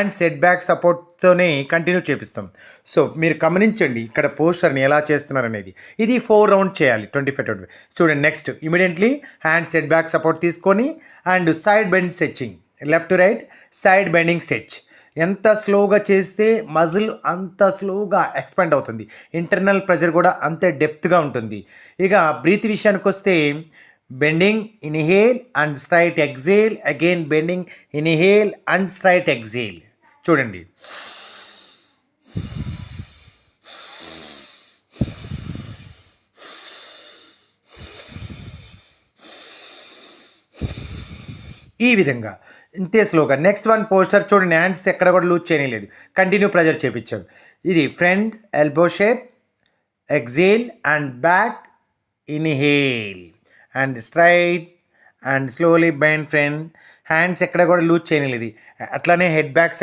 And set back సపోర్ట్తోనే continue చేపిస్తాం. So మీరు గమనించండి ఇక్కడ పోస్టర్ని ఎలా చేస్తున్నారు అనేది ఇది ఫోర్ రౌండ్ చేయాలి ట్వంటీ ఫైవ్ ట్వంటీ ఫైవ్ చూడండి next immediately hand set back support తీసుకొని and side bend stretching left to right side bending stretch. ఎంత స్లోగా చేస్తే మజిల్ అంత స్లోగా ఎక్స్పాండ్ అవుతుంది. ఇంటర్నల్ ప్రెషర్ కూడా అంతే డెప్త్గా ఉంటుంది. ఇక బ్రీత్ విషయానికి వస్తే bending inhale and straight exhale again bending inhale and straight exhale చూడండి. ఈ విధంగా. ఇంతే స్లోగా నెక్స్ట్ వన్ పోస్టర్ చూడండి. హ్యాండ్స్ ఎక్కడ కూడా లూజ్ చేయలేదు కంటిన్యూ ప్రెజర్ చేపించాం ఇది front elbow shape exhale and back inhale and straight and slowly bend front hands ఎక్కడ కూడా లూజ్ చేయలేదు అట్లానే హెడ్ బ్యాక్